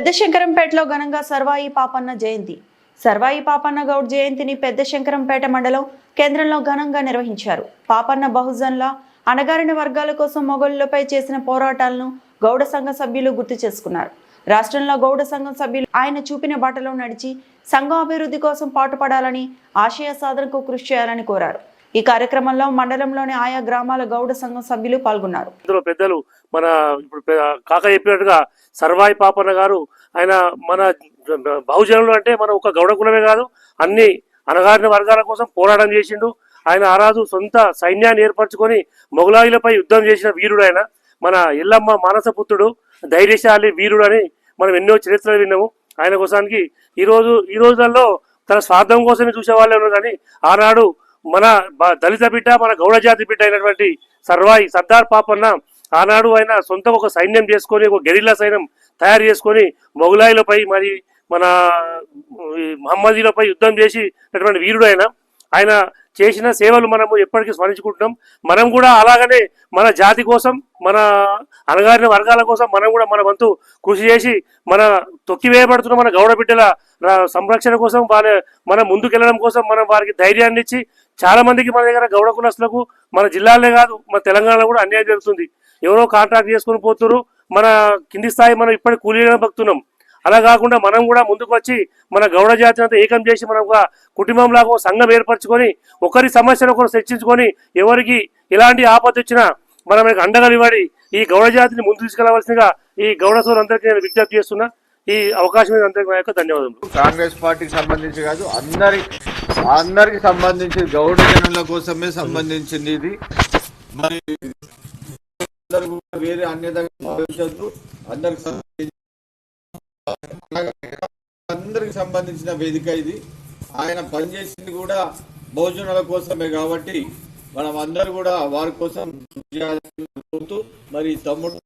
పెద్ద శంకరంపేటలో ఘనంగా సర్వాయి పాపన్న జయంతి. సర్వాయి పాపన్న గౌడ్ జయంతిని పెద్ద శంకరంపేట మండలం కేంద్రంలో ఘనంగా నిర్వహించారు. పాపన్న బహుజన్ల అణగారిన వర్గాల కోసం మొగలులపై చేసిన పోరాటాలను గౌడ సంఘ సభ్యులు గుర్తు చేసుకున్నారు. రాష్ట్రంలో గౌడ సంఘం సభ్యులు ఆయన చూపిన బాటలో నడిచి సంఘం అభివృద్ధి కోసం పాటుపడాలని ఆశయ సాధనకు కృషి చేయాలని కోరారు. ఈ కార్యక్రమంలో మండలంలోని ఆయా గ్రామాల గౌడ సంఘం సభ్యులు పాల్గొన్నారు. ఇందులో పెద్దలు మన ఇప్పుడు కాక చెప్పినట్టుగా సర్వాయి పాపన్న గారు ఆయన మన బహుజనులు అంటే మన ఒక గౌడ కులమే కాదు అన్ని అనగారిన వర్గాల కోసం పోరాటం చేసిండు. ఆయన ఆరాజు సొంత సైన్యాన్ని ఏర్పరచుకొని మొగలాయిలపై యుద్ధం చేసిన వీరుడు ఆయన. మన ఎల్లమ్మ మానసపుత్రుడు ధైర్యశాలి వీరుడు అని మనం ఎన్నో చరిత్రలు విన్నాము. ఆయన కోసానికి ఈ రోజు ఈ రోజులలో తన స్వార్థం కోసమే చూసేవాళ్ళే ఉన్నారు కానీ ఆనాడు మన దళిత బిడ్డ మన గౌడ జాతి బిడ్డ అయినటువంటి సర్వాయి సర్దార్ పాపన్న ఆనాడు ఆయన సొంత ఒక సైన్యం చేసుకొని ఒక గెరిల్లా సైన్యం తయారు చేసుకొని మొఘలాయిలపై మరి మన మహమ్మదీలపై యుద్ధం చేసినటువంటి వీరుడు ఆయన. ఆయన చేసిన సేవలు మనము ఎప్పటికీ స్మరించుకుంటున్నాం. మనం కూడా అలాగనే మన జాతి కోసం మన అనగారిన వర్గాల కోసం మనం కూడా మన వంతు కృషి చేసి మన తొక్కివేయబడుతున్న మన గౌడ బిడ్డల సంరక్షణ కోసం వాళ్ళ మనం ముందుకెళ్ళడం కోసం మనం వారికి ధైర్యాన్ని ఇచ్చి చాలా మందికి మన దగ్గర గౌడ కులస్తులకు మన జిల్లాలే కాదు మన తెలంగాణలో కూడా అన్యాయం జరుగుతుంది. ఎవరో కాంట్రాక్ట్ చేసుకుని పోతున్నారు మన కింది స్థాయి మనం ఇప్పటికి కూలీలను బతుకుతున్నాం అలా కాకుండా మనం కూడా ముందుకు వచ్చి మన గౌడ జాతిని అంతా ఏకం చేసి మనం ఒక కుటుంబంలాగా లాగా సంఘం ఏర్పరచుకొని ఒకరి సమస్యను ఒకరు చర్చించుకొని ఎవరికి ఎలాంటి ఆపద వచ్చినా మనం అండగా నిలబడి ఈ గౌడ జాతిని ముందు తీసుకెళ్ళవలసిందిగా ఈ గౌడ సోదరులందరికీ నేను విజ్ఞప్తి చేస్తున్నా. ఈ అవకాశం మీద అందరికీ యొక్క ధన్యవాదములు. కాంగ్రెస్ పార్టీకి సంబంధించి కాదు అందరి అందరికి సంబంధించి గౌడ జనుల కోసమే సంబంధించింది ఇది. మరి వేరే అన్యత భావించద్దు అందరికి సంబంధించి అందరికి సంబంధించిన వేదిక ఇది. ఆయన పనిచేసింది కూడా భోజనాల కోసమే కాబట్టి మనం అందరూ కూడా వారి కోసం మరి తమ్ముడు